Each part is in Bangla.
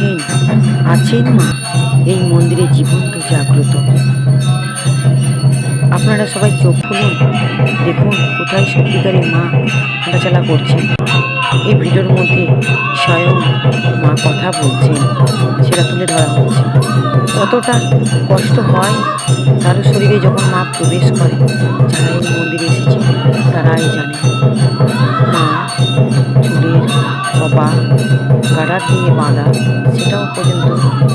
আছেন আছেন মা এই মন্দিরে জীবন্ত জাগ্রত। আপনারা সবাই চোখ খুলুন, দেখুন কোথায় সত্যিকারের মা হাঁটাচলা করছেন এই ভিডিওর মধ্যে স্বয়ং মা কথা বলছেন, সেটা তুলে ধরা হচ্ছে। কতটা কষ্ট হয় কারও শরীরে যখন মা প্রবেশ করে যারা এই মন্দিরে এসেছে, তারাই জানে। মা চুলের কপা গাডার দিয়ে বাঁধা, সেটাও পর্যন্ত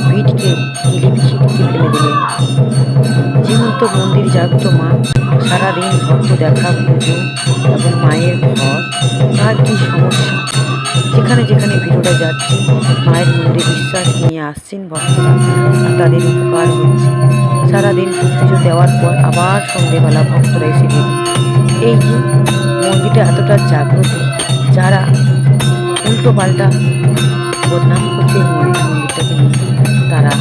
পিঠকে ছিটকে ফেলে দিলেন। জীবন্ত মন্দির জাগ্রত মা সারাদিন ভক্ত দেখা, পুজো এবং মায়ের ঘর, তার কী সমস্যা? যেখানে যেখানে ভিডিওটা যাচ্ছে, মায়ের মন্দিরে বিশ্বাস নিয়ে আসছেন ভক্তরা তাদের উপকার হচ্ছে। সারাদিন পুজো দেওয়ার পর আবার সন্ধেবেলা ভক্তরা এসে দেখে। এই যে মন্দিরটা এতটা জাগ্রত, যারা উল্টো পাল্টা বদনাম করছে মন্দিরটাকে তারা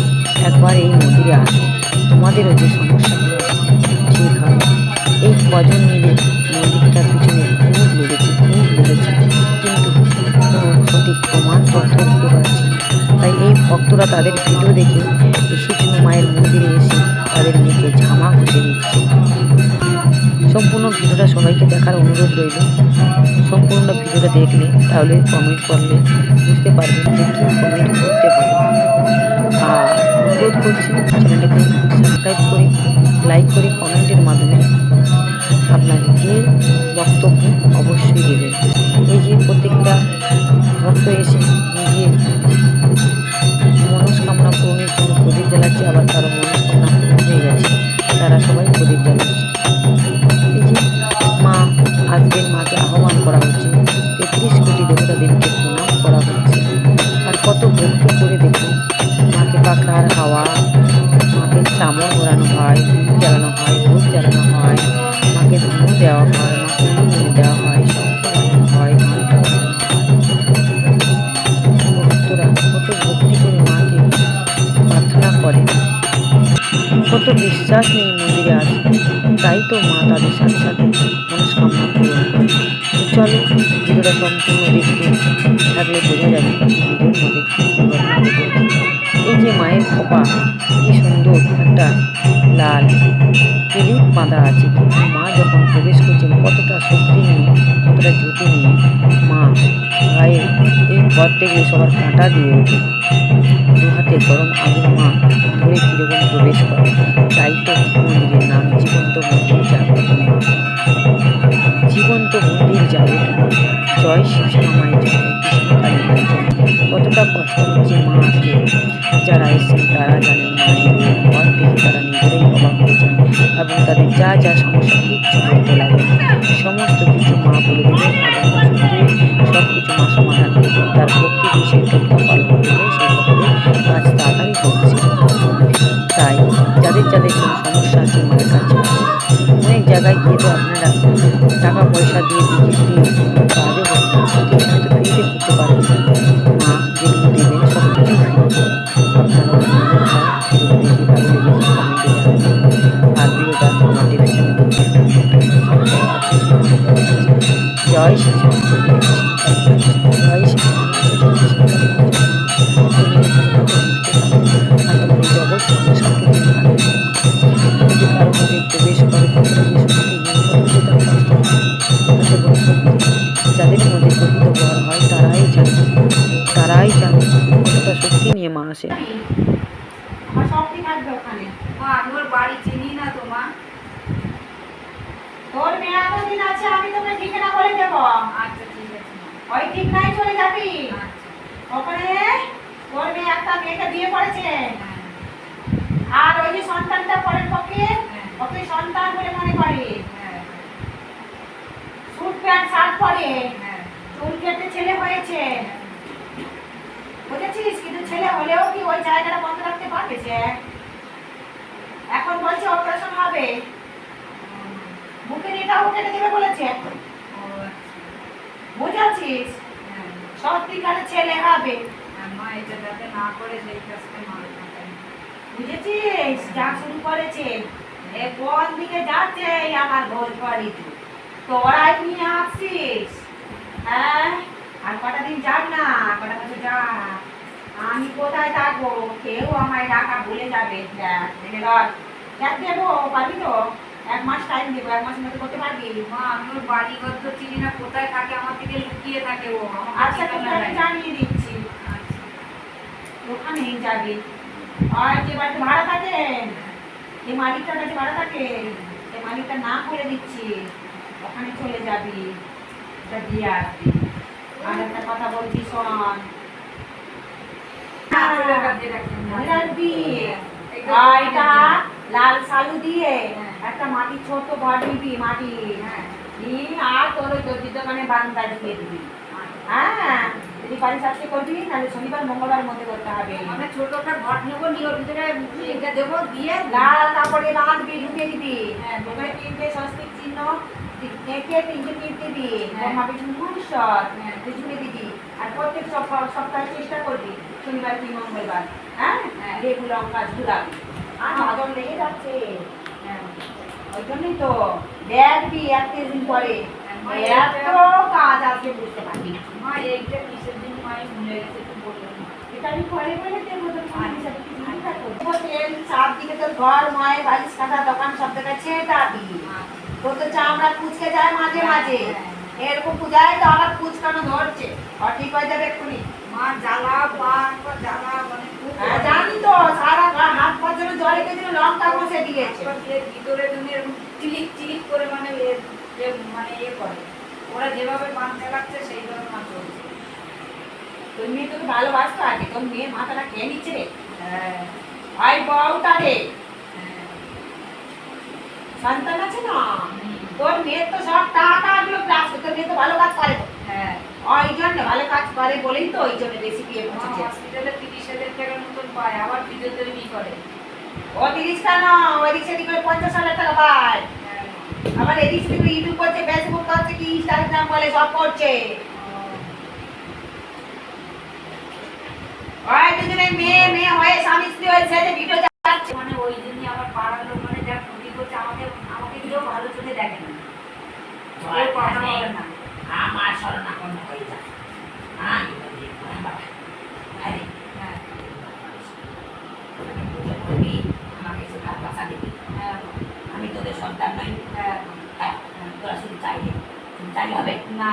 একবার এই মন্দিরে আসে তোমাদেরও যে সমস্যাগুলো আছে ঠিক হবে এই কজন মিলে মন্দিরটার পিছনে খুব লেগেছে খুব লেগেছে কিন্তু কোনো সঠিক প্রমাণ তথ্য দিতে পারছে তাই এই ভক্তরা তাদের ভিডিও দেখে এসেছিল মায়ের মন্দিরে এসে তাদের মুখে ঝামা ঘষে দিচ্ছে। সম্পূর্ণ ভিডিওটা সবাইকে দেখার অনুরোধ রইল। সম্পূর্ণ ভিডিওটা দেখলে তাহলে কমেন্ট করলে বুঝতে পারবেন যে কী কমেন্ট করতে আর অনুরোধ করছি, চ্যানেলটাকে সাবস্ক্রাইব করে লাইক করে কমেন্টের মাধ্যমে আপনার যে বক্তব্য অবশ্যই দেবেন। এই যে প্রত্যেকটা ভক্ত এসে নিজের মনস্কামনা পূরণের জন্য প্রদীপ জ্বালাচ্ছে, আবার তারা মনস্কামনা হয়ে গেছে তারা সবাই থাকলে বোঝা যাবে। এই যে মায়ের খোপা, কি সুন্দর একটা লাল ক্লিপ বাঁধা আছে কিন্তু মা যখন প্রবেশ করছেন, কতটা শক্তি নিয়ে, কতটা জ্যোতি নিয়ে মা গায়ে এই ঘর থেকে সবার কাঁটা দিয়ে ওঠে দু হাতে গরম আগুন মা ধরে কীরকম প্রবেশ করে। তাই তো মন্দিরের নাম জীবন্ত মন্দির জাগ্রত জীবন্ত মন্দির মা জয় শিবশ্যামা মায়ের জন্য। কতটা কষ্ট হচ্ছে মা আসলে। যারা এসেছেন তারা জানেন মায়ের ঘর দেখে তারা নিজেরাই অবাক হয়ে যান। এবং তাদের যা যা সমস্যা কিচ্ছু বলতে লাগে আমার সবটি থাকবে ওখানে। মা আমি ওর বাড়ি চিনি না তো মা তোর মেয়ে এতদিন আছে আমি তোকে ঠিকানা বলে দেবো। আচ্ছা ঠিক আছে। ওই ঠিক নাই চলে যাবি। আচ্ছা। ওখানে তোর মেয়ে একটা মেয়েকে বিয়ে করেছে। হ্যাঁ। আর ওই যে সন্তানটা পরের পক্ষে হ্যাঁ। ওকে সন্তান বলে মনে করে। হ্যাঁ। স্যুট প্যান্ট শার্ট পরে। চুল কেটে ছেলে হয়েছে। বুঝেছিস? কিন্তু ছেলে হলেও কি ওই জায়গাটা বন্ধ রাখতে পারবে এখন বলছে অপারেশন হবে। বুকের এটাও কেটে দেবে বলেছে। ও আচ্ছা। হ্যাঁ সত্যিকারে ছেলে হবে? আর মা এটা যাতে না করে সেই কাজটা মা না করে। বুঝেছিস? যা শুরু করেছে। এ কোন দিকে যাচ্ছে এই আমার ভোজ বাড়ি। তোরাই নিয়ে আসছিস হ্যাঁ? আর কটা দিন যাক না কটা বছর যা। আমি কোথায় থাকব? কেউ আমায় ডাকা ভুলে যাবে। দেখ দেখে ধর। দেখ দেবো পারবি তো? এক মাস টাইম দেবো এক মাসের মধ্যে করতে পারবি? মা আমি ওর বাড়ি ঘর তো চিনি না কোথায় থাকে আমার থেকে লুকিয়ে থাকে ও আচ্ছা তোকে আমি জানিয়ে দিচ্ছি। ওখানেই যাবি। আর যে বাড়িতে ভাড়া থাকে যে মালিকটার কাছে ভাড়া থাকে সে মালিকটা না করে দিচ্ছি। ওখানে চলে যাবি ওটা দিয়ে আসবি। আর একটা কথা বলছি শোন। মনে রাখবি। এটা লাল সালু দিয়ে। একটা মাটির ছোট ঘর নিবি মাটি হ্যাঁ। নিয়ে আর তোর ওই দর্জির দোকানে বারান্দা ঢুকিয়ে দিবি হ্যাঁ যদি পারিস আজকে করবি তাহলে শনিবার মঙ্গলবার মধ্যে করতে হবে আমরা ছোট একটা ঘর নেব নিয়ে ওর ভিতরে এটা দেবো দিয়ে লাল কাপড়ে রাঁধবি ঢুকিয়ে দিবি হ্যাঁ, ওখানে তিনটে স্বস্তিক চিহ্ন এঁকে তিনটে টিপ দিবি হ্যাঁ। ব্রহ্মা বিষ্ণু মহেশ্বর হ্যাঁ। দিবি আর প্রত্যেক সপ্তাহ সপ্তাহে চেষ্টা করবি শনিবার কি মঙ্গলবার হ্যাঁ হ্যাঁ। লেবু লঙ্কা ঝুলাবি আর নজর লেগে যাচ্ছে। হ্যাঁ। ওই জন্যই তো দেখবি একত্রিশ দিন পরে হ্যাঁ। এত কাজ আজকে বুঝতে পারবি মা এইটা কিসের দিন? মায়ের ভুলে গেছে একটু বলবেন এটা আমি পরে বলে দেবো তোর ফোন হিসাবে কি চিন্তা করবি? তেল চারদিকে তোর ঘর ময় বালিশ কাটা দোকান সব জায়গায় ছেটাবি তোর তো চামড়া কুচকে যায় মাঝে মাঝে। এরকম পূজায় তো আবার কুচকানো ধরছে। আর ঠিক হয়ে যাবে এক্ষুনি। মা জ্বালা বা জ্বালা মানে হ্যাঁ, জানি তো সারা হাত পা জন্য জলে গেছিল লঙ্কা ঘষে দিয়েছে। ভিতরে জন্য চিলিক চিলিক করে মানে মানে ইয়ে করে। ওরা যেভাবে পান চালাচ্ছে সেইভাবে মা চলছে তোর মেয়ে তোকে ভালোবাসতো আগে তোর মেয়ে মাথাটা খেয়ে নিচ্ছে রে। হ্যাঁ। ভাই বউটা রে। হ্যাঁ। সন্তান আছে না? তোর মেয়ের তো সব টাকা গুলো তোর মেয়ে তো ভালো কাজ করে। হ্যাঁ। ওই জন্য ভালো কাজ করে বলেই তো ওই জন্য বেশি বিয়ে করছে হসপিটালে তিরিশ হাজার টাকার মতন পায় আবার ফিজিওথেরাপি করে। ও তিরিশ কেন ওদিক সেদিক করে পঞ্চাশ হাজার টাকা পায়। হ্যাঁ। আবার এদিক সেদিক ইউটিউব করছে ফেসবুক করছে কি ইনস্টাগ্রাম বলে সব করছে। ওই দুজনে মেয়ে মেয়ে হয়ে স্বামী স্ত্রী হয়ে সেজে ভিডিও চালাচ্ছে। মানে ওই জন্যই আমার পাড়ার লোক মানে ক্ষতি করছে আমাকে আমাকে কেউ ভালো চোখে দেখে না। না। আমার শরণাপন্ন হয়ে যায় আমি বলি, ওরে বাবা, আরে, হ্যাঁ পুজো করবি, আমাকে একটু ভালোবাসা দিবি। হ্যাঁ আমি তোদের সন্তান নই হ্যাঁ হ্যাঁ, তোরা শুধু চাইলে শুধু চাইলে হবে না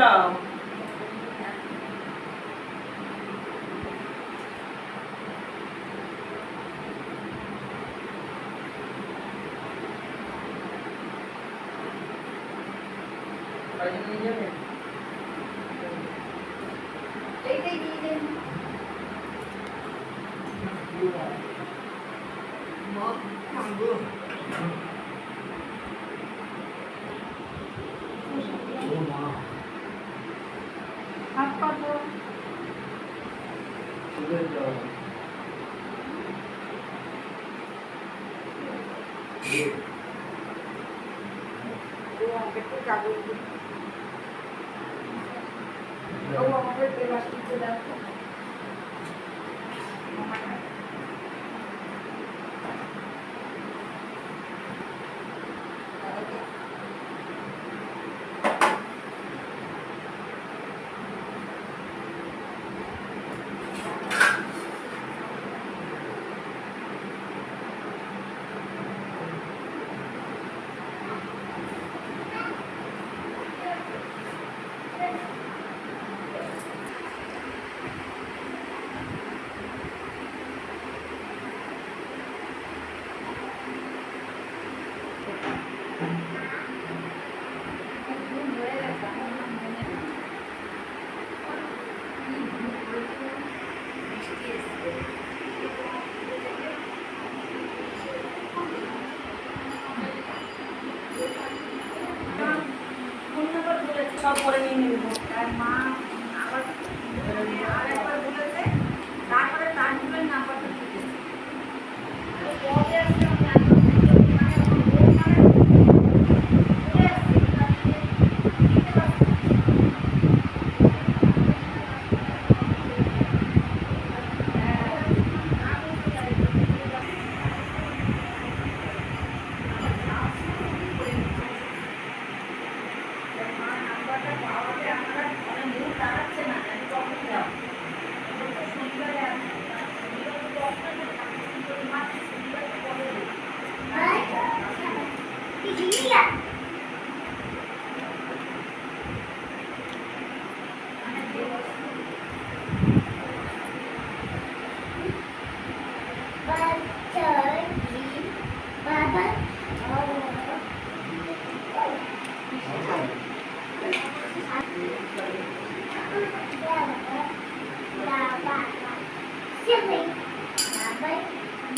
ওখানে নিয়ে যাও বাড়িতে নিয়ে যাবে এইটাই দিয়ে দেন হাত পাতো ও আমাকে একটু কাগজ দিন ও আমাকে প্লাস্টিকে দেখো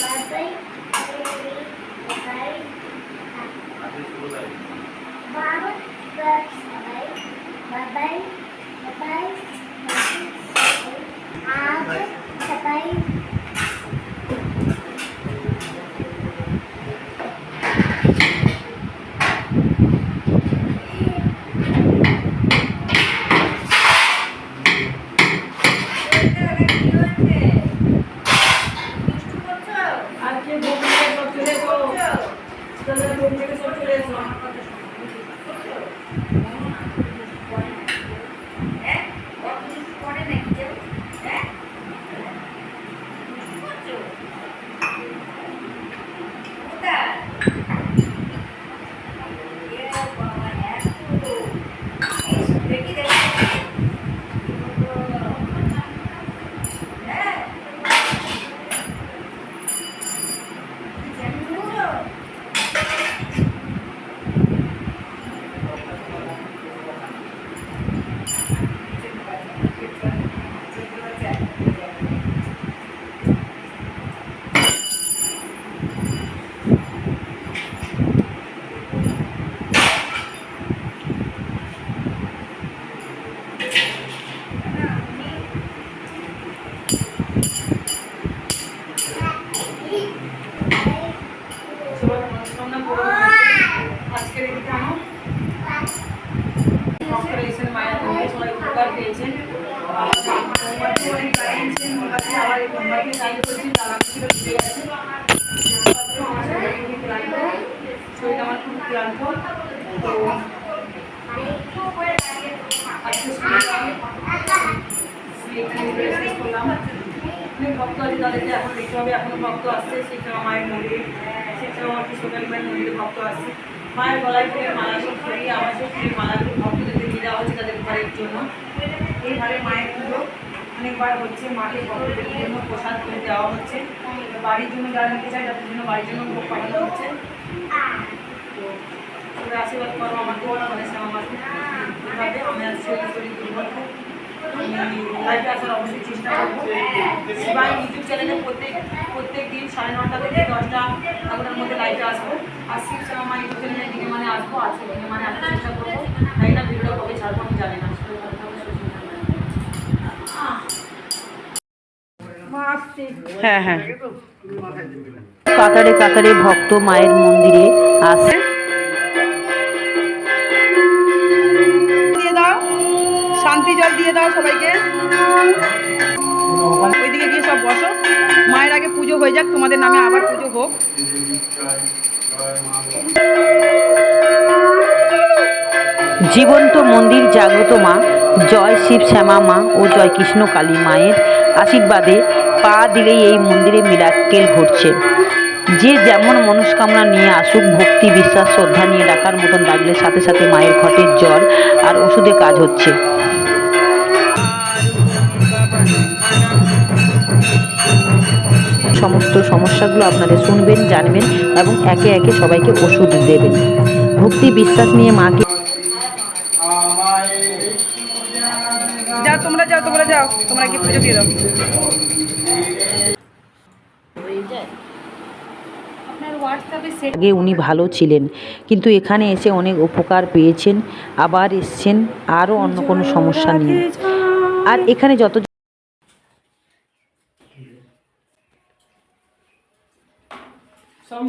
Bye-bye. Okay. ভক্ত আছে তাদেরকে এখন দেখতে হবে ভক্ত আসছে সেটা মায়ের মন্দির সেটা আমার কিশোরের মায়ের মন্দিরে ভক্ত আসছে মায়ের গলায় ফুলে মালা সব ফুলিয়ে আমার সব ফুলে মালাগুলো ভক্তদের দিয়ে দেওয়া হচ্ছে তাদের ঘরের জন্য এইভাবে মায়ের পুজো। অনেকবার হচ্ছে মাকে ভক্তদের জন্য প্রসাদ করে দেওয়া হচ্ছে। বাড়ির জন্য যারা নিতে চায় তাদের জন্য বাড়ির জন্য ভোগ পাঠানো হচ্ছে। তো সবাই আশীর্বাদ করো আমাকে মানে এভাবে আমি আজকে শরীর দুর্বল আমি লাইভে আসার অবশ্যই চেষ্টা করব। শিবাই ইউটিউব চ্যানেলে প্রত্যেক প্রত্যেক দিন সাড়ে নটা থেকে দশটা এগারোটার মধ্যে লাইভে আসব। আর শিব সেবা মা ইউটিউব চ্যানেলে দিনে মানে আসব, আজকে দিনে মানে আসার চেষ্টা করব। তাই না? ভিডিওটা কবে ছাড়বো আমি জানি না। হ্যাঁ হ্যাঁ। কাতারে কাতারে ভক্ত মায়ের মন্দিরে আসে দিয়ে দাও শান্তি জল দিয়ে দাও সবাইকে। ওইদিকে গিয়ে সব বসো। মায়ের আগে পুজো হয়ে যাক তোমাদের নামে আবার পুজো হোক। জীবন্ত মন্দির জাগ্রত মা জয় শিব শ্যামা মা ও জয় কৃষ্ণ কালী মায়ের আশীর্বাদে পা দিলেই এই মন্দিরে মিরাক্কেল ঘটছে। যে যেমন মনস্কামনা নিয়ে আসুক, ভক্তি, বিশ্বাস, শ্রদ্ধা নিয়ে ডাকার মতন ডাকলে সাথে সাথে মায়ের ঘটের জল আর ওষুধে কাজ হচ্ছে। সমস্ত সমস্যাগুলো আপনাদের শুনবেন, জানবেন এবং একে একে সবাইকে ওষুধ দেবেন। ভক্তি, বিশ্বাস নিয়ে মাকে যাও তোমরা যাও তোমরা যাও, তোমরা কি পুজো দিয়ে দাও। আগে উনি ভালো ছিলেন, কিন্তু এখানে এসে অনেক উপকার পেয়েছেন, আবার এসছেন, আরও অন্য কোনো সমস্যা নিয়ে। আর এখানে যত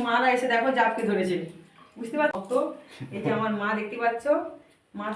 মারা এসে দেখো জাপকে ধরেছে। বুঝতে পারছ? এই যে আমার মা দেখতে পাচ্ছ, মা